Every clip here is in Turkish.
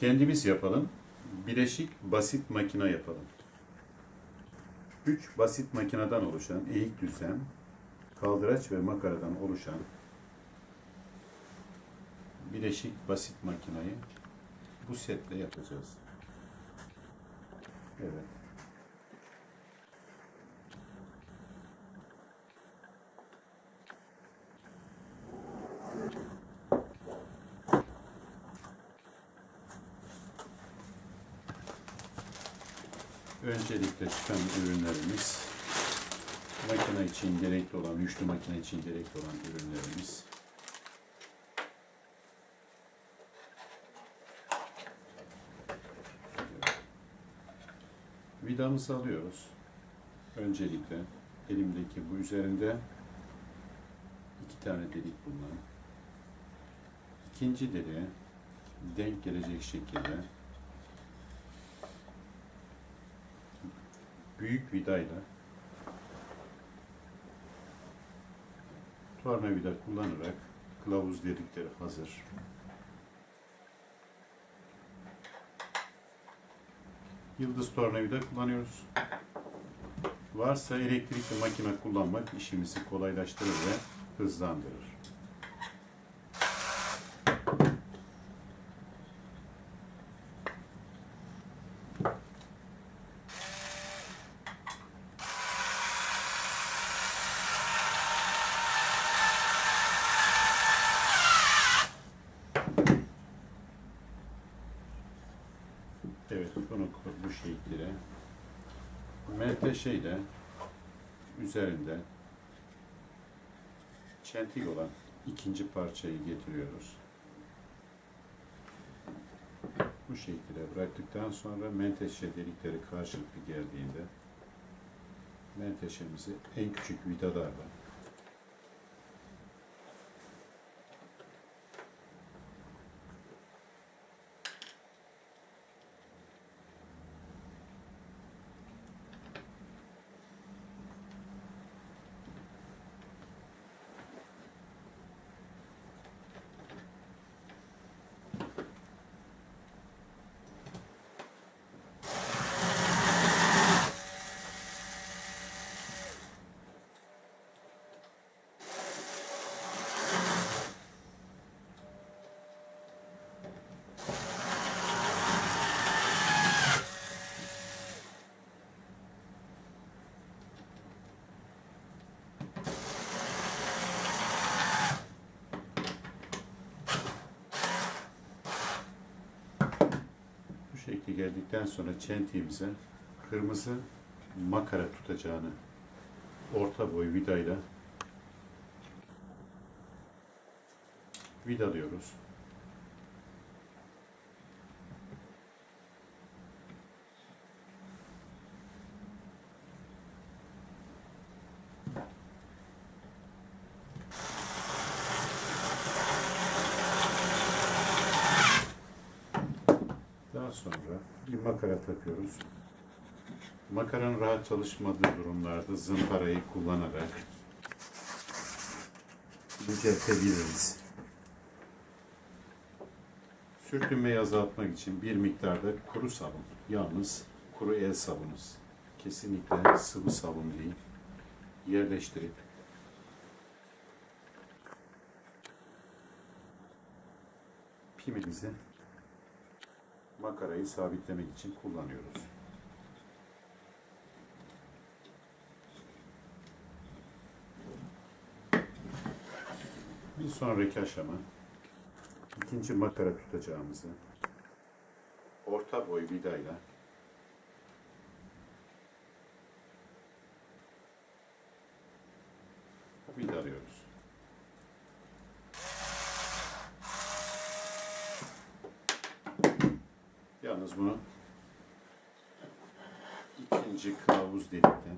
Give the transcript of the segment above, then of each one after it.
Kendimiz yapalım. Bileşik basit makina yapalım. 3 basit makineden oluşan eğik düzlem, kaldıraç ve makaradan oluşan bileşik basit makinayı bu setle yapacağız. Evet. Öncelikle çıkan ürünlerimiz makine için gerekli olan, üçlü makine için gerekli olan ürünlerimiz. Vidamızı alıyoruz. Öncelikle elimdeki bu üzerinde iki tane delik bulunan ikinci deliğe denk gelecek şekilde büyük vidayla tornavida kullanarak kılavuz dedikleri hazır. Yıldız tornavida kullanıyoruz. Varsa elektrikli makine kullanmak işimizi kolaylaştırır ve hızlandırır. Evet, bunu bu şekilde menteşeyle üzerinde çentik olan ikinci parçayı getiriyoruz. Bu şekilde bıraktıktan sonra menteşe delikleri karşılıklı geldiğinde menteşemizi en küçük vidalarla Bu şekli geldikten sonra çentiğimize kırmızı makara tutacağını orta boy vidayla vidalıyoruz. Daha sonra bir makara takıyoruz. Makaranın rahat çalışmadığı durumlarda zımparayı kullanarak inceltebiliriz. Sürtünmeyi azaltmak için bir miktarda kuru sabun, yalnız kuru el sabunuz, kesinlikle sıvı sabun değil, yerleştirip pimimizi makarayı sabitlemek için kullanıyoruz. Bir sonraki aşama ikinci makara tutacağımızı orta boy vidayla vidalıyoruz. Yalnız bunu ikinci kılavuz delikten.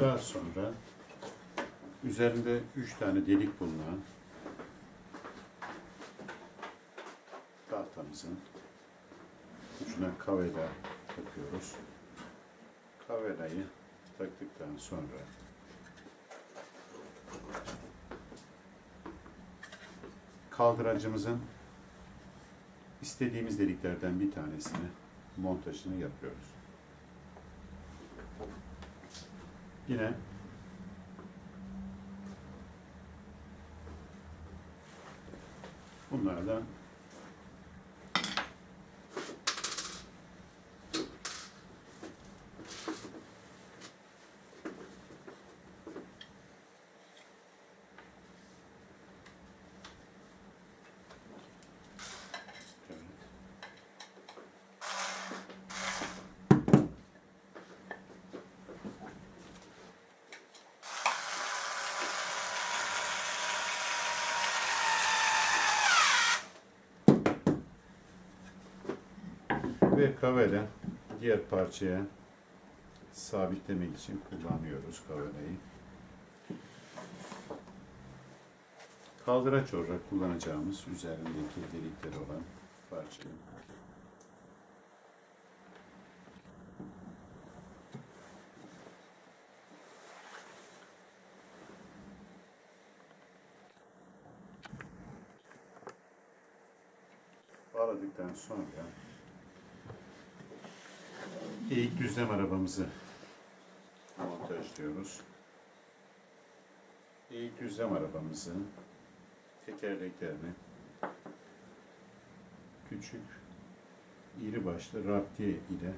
Daha sonra üzerinde üç tane delik bulunan baltamızın ucuna kavela takıyoruz. Kavelayı taktıktan sonra kaldıracımızın istediğimiz deliklerden bir tanesini montajını yapıyoruz. Yine bunlardan Evet. Ve kavele diğer parçaya sabitlemek için kullanıyoruz kavelayı. Kaldıraç olarak kullanacağımız üzerindeki delikleri olan parçayı bağladıktan sonra eğik düzlem arabamızı montajlıyoruz. Eğik düzlem arabamızın tekerleklerini küçük iri başlı raptiye ile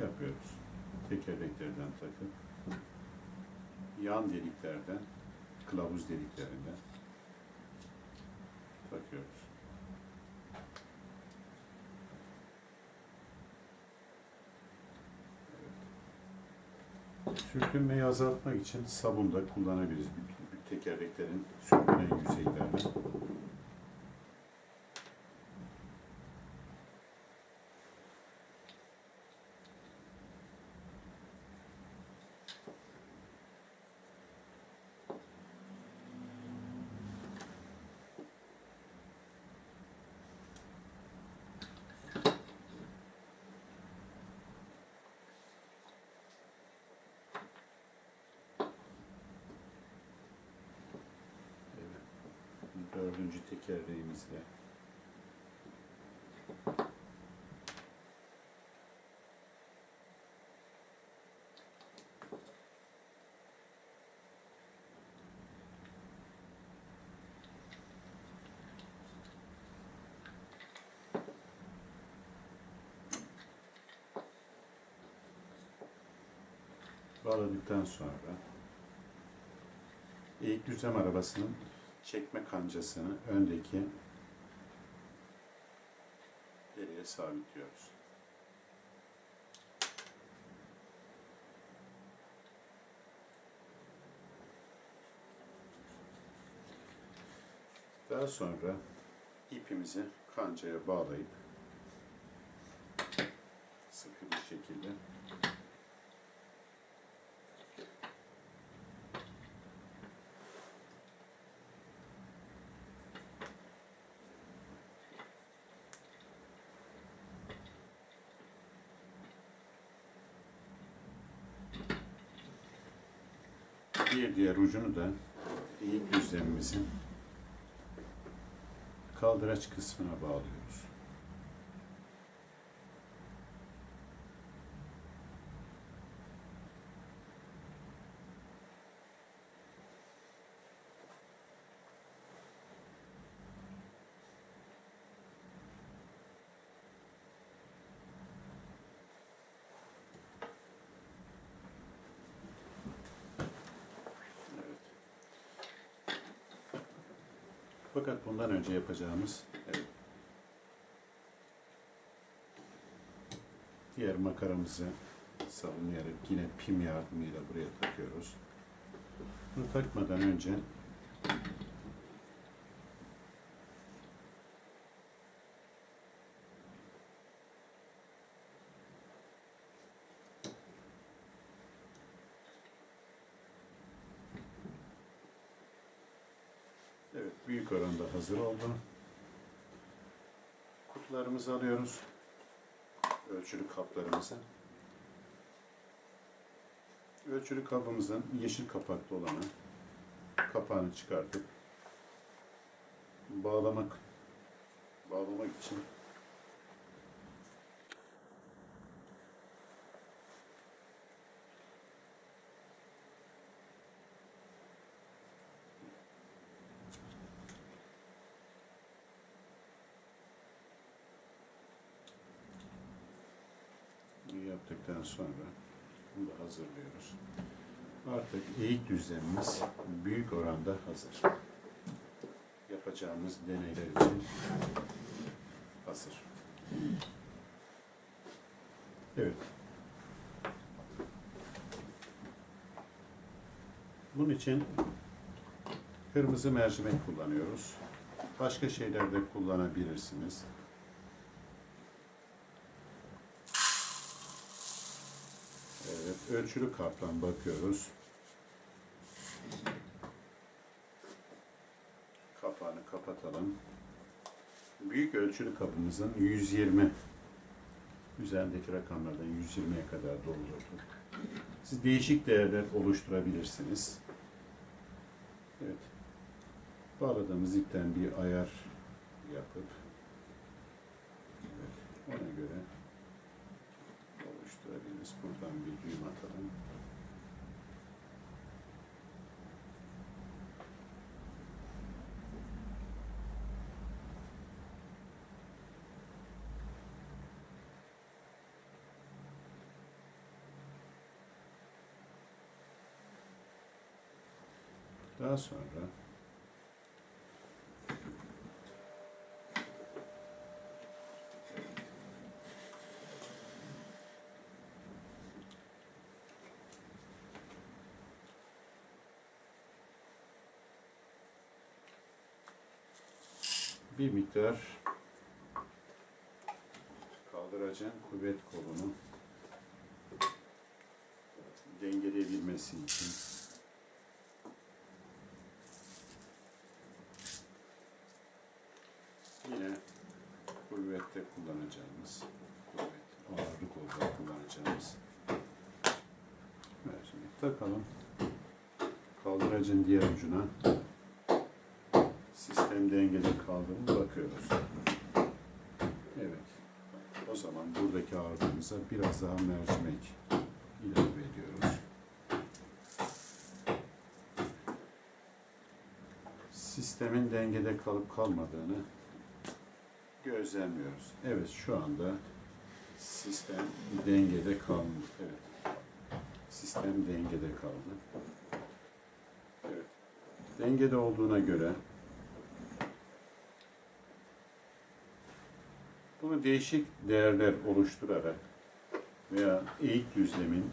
yapıyoruz. Tekerleklerden takıp yan deliklerden, kılavuz deliklerinden takıyoruz. Sürtünmeyi azaltmak için sabun da kullanabiliriz. Tekerleklerin sürtünen yüzeylerine. Evet. Dördüncü tekerleğimizle. Bağladıktan sonra eğik düzlem arabasının çekme kancasını öndeki deliğe sabitliyoruz. Daha sonra ipimizi kancaya bağlayıp sıkı bir şekilde bir diğer ucunu da eğik düzlemimizin kaldıraç kısmına bağlıyoruz. Evet. Fakat bundan önce yapacağımız evet, diğer makaramızı savunayarak yine pim yardımıyla buraya takıyoruz. Bunu takmadan önce Evet, büyük oranda hazır oldu. Ölçülerimizi alıyoruz. Ölçülü kaplarımızı. Ölçülü kabımızın yeşil kapaklı olanı kapağını çıkartıp bağlamak bağlamak için Yaptıktan sonra bunu da hazırlıyoruz. Artık eğik düzlemimiz büyük oranda hazır. Yapacağımız deneyler için hazır. Evet. Bunun için kırmızı mercimek kullanıyoruz. Başka şeyler de kullanabilirsiniz. Evet, ölçülü kaplan bakıyoruz. Kapağını kapatalım. Büyük ölçülü kabımızın 120 üzerindeki rakamlardan 120'ye kadar doldurduk. Siz değişik değerler oluşturabilirsiniz. Evet. Bağladığımız ipten bir ayar yapıp evet, ona göre oluşturabiliriz. Buradan bir düğüm atalım. Daha sonra bir miktar kaldıracağım kuvvet kolunu. Dengeleyebilmesi için. Yine kuvvette kullanacağımız kuvvet ağırlık olarak kullanacağımız mercimek. Takalım. Kaldıracın diğer ucuna sistem dengede kaldı mı bakıyoruz. Evet. O zaman buradaki ağırlığımıza biraz daha mercimek ilave ediyoruz. Sistemin dengede kalıp kalmadığını gözlemliyoruz. Evet şu anda sistem dengede kalmış. Evet. Sistem dengede kaldı. Evet. Dengede olduğuna göre Bunu değişik değerler oluşturarak veya eğik düzlemin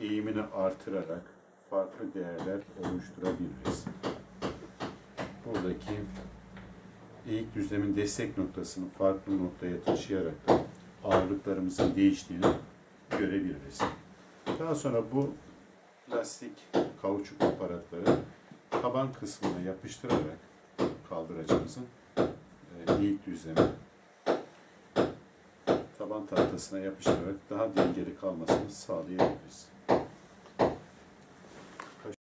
eğimini artırarak farklı değerler oluşturabiliriz. Buradaki eğik düzlemin destek noktasını farklı noktaya taşıyarak da ağırlıklarımızın değiştiğini görebiliriz. Daha sonra bu plastik kauçuk aparatları taban kısmına yapıştırarak kaldıracımızın e, eğik düzlemi taban tahtasına yapıştırarak daha dengeli kalmasını sağlayabiliriz.